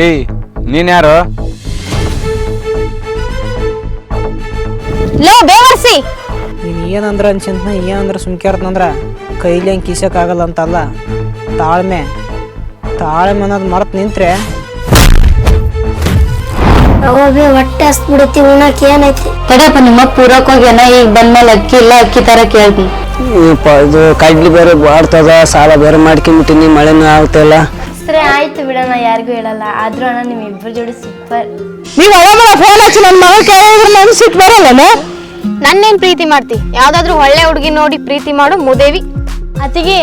ಏಯ್ ನೀನ್ ಯಾರು? ಲೋ ಬೇವರ್ಸಿ! ನೀನು ಏನಂದ್ರೆ ಅನ್ಸಂತ ಏನಂದ್ರೆ ಸುಮ್ಕ್ಯಾರ್ತಂದ್ರ ಕೈಲಿ ಹಂಗೆ ಕಿಸಕ್ಕಾಗಲ್ಲ ಅಂತಲ್ಲ. ತಾಳ್ಮೆ. ತಾಳ್ಮೆ ಅನ್ನೋದು ಮರೆತು ನಿಂತ್ರೆ. ಅವಾಗ ಹೊಟ್ಟೆ ಹಸ್ಬಿಡತಿ ಉಣಕ್ ಏನೈತಿ? ತಡಪ್ಪ ನಿಮ್ಮ ಪೂರಕ್ ಹೋಗ್ಯಾನ ಈಗ ಬಂದ್ಮೇಲೆ ಅಕ್ಕಿ ಇಲ್ಲ ಅಕ್ಕಿ ತರ ಕೇಳ್ತೀನಿ. ಇದು ಕಡ್ಲಿ ಬೇರೆ ಬಾಡ್ತದ ಸಾಲ ಬೇರೆ ಮಾಡ್ಕೊಂಬಿಟ್ಟಿನಿ ಮಳೆನೂ ಆಗ್ತಾಯಿಲ್ಲ ಸರಿ ಆಯ್ತು ಬಿಡೋಣ ಯಾರಿಗೂ ಹೇಳಲ್ಲ. ಆದ್ರೂ ಅಣ್ಣ ನಿಮ್ ಇಬ್ರು ಜೋಡಿ ಸೂಪರ್ ನೀವು ಅವಾಗ ಫೋನ್ ಹಚ್ಚಿ ನನ್ನ ಮಗ ಕೇಳಿದ್ರೆ ನನ್ ಸಿಟ್ಟು ಬರಲ್ಲ ನನ್ನೇನ್ ಪ್ರೀತಿ ಮಾಡ್ತಿ? ಯಾವ್ದಾದ್ರು ಒಳ್ಳೆ ಹುಡುಗಿ ನೋಡಿ ಪ್ರೀತಿ ಮಾಡು ಮುದೇವಿ. ಅತಿಗೆ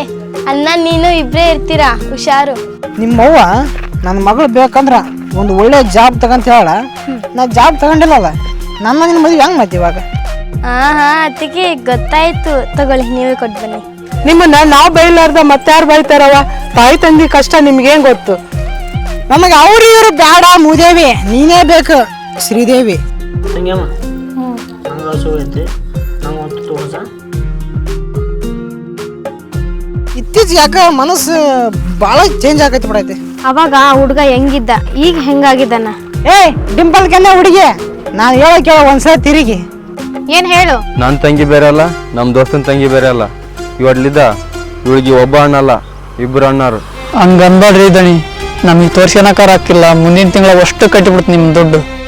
ಅಣ್ಣ ನೀನು ಇಬ್ರೇ ಇರ್ತೀರಾ? ಹುಷಾರು. ನಿಮ್ಮವ್ವ ನನ್ನ ಮಗಳು ಬೇಕಂದ್ರ ಒಂದು ಒಳ್ಳೆ ಜಾಬ್ ತಗಂತ ಹೇಳ. ನಾ ಜಾಬ್ ತಗೊಂಡಿಲ್ಲಲ್ಲ ನನ್ನ ನಿನ್ನ ಮದುವೆ ಹೆಂಗ್ ಮಾಡ್ತೀವಿ ಇವಾಗ? ಹಾ ಹಾ ಅತಿಗೆ ಗೊತ್ತಾಯ್ತು. ತಗೊಳ್ಳಿ ನೀವೇ ಕೊಟ್ಟು ಬನ್ನಿ. ನಿಮ್ಮನ್ನ ನಾವು ಬೈಲಾರ್ದ ಮತ್ತಾರು ಬೈತಾರವ? ತಾಯಿ ತಂದಿ ಕಷ್ಟ ನಿಮ್ಗೇನ್ ಗೊತ್ತು? ನಮಗೆ ಅವ್ರು ಇವರು ಬೇಡ ಮೂದೇವಿ ನೀನೇ ಬೇಕು ಶ್ರೀದೇವಿ. ಹಂಗಮ್ಮ ನಂಗೆ ಹಸು ಐತಿ ನಂಗೆ ಒಂದು ತೋರ್ಸ. ಇತ್ತೀಚೆಗೆ ಯಾಕ ಮನಸ್ಸು ಭಾಳ ಚೇಂಜ್ ಆಗೈತಿ ಬಿಡೈತಿ. ಅವಾಗ ಆ ಹುಡ್ಗ ಹೆಂಗಿದ್ದ? ಈಗ ಹೆಂಗಾಗಿದ್ದಾನ? ಏಯ್ ಡಿಂಪಲ್ ಕೆಲ ಹುಡುಗಿ? ನಾನು ಹೇಳೋ ಕೇಳ ಒಂದ್ಸಲ ತಿರುಗಿ. ಏನ್ ಹೇಳು? ನನ್ನ ತಂಗಿ ಬೇರೆ ಅಲ್ಲ ನಮ್ಮ ದೋಸ್ತನ ತಂಗಿ ಬೇರೆ ಅಲ್ಲ. ಇವಡ್ಲಿದ್ದ ಇವಳಿಗೆ ಒಬ್ಬ ಅಣ್ಣಲ್ಲ ಇಬ್ಬರು ಅಣ್ಣರು. ಹಂಗನ್ಬೇಡ್ರಿ ದಣಿ. ನಮಗೆ ತೋರ್ಸ್ಕೊಳಕಾರ ಹಾಕಿಲ್ಲ. ಮುಂದಿನ ತಿಂಗಳ ಅಷ್ಟು ಕಟ್ಟಿಬಿಡ್ತು ನಿಮ್ಮ ದುಡ್ಡು.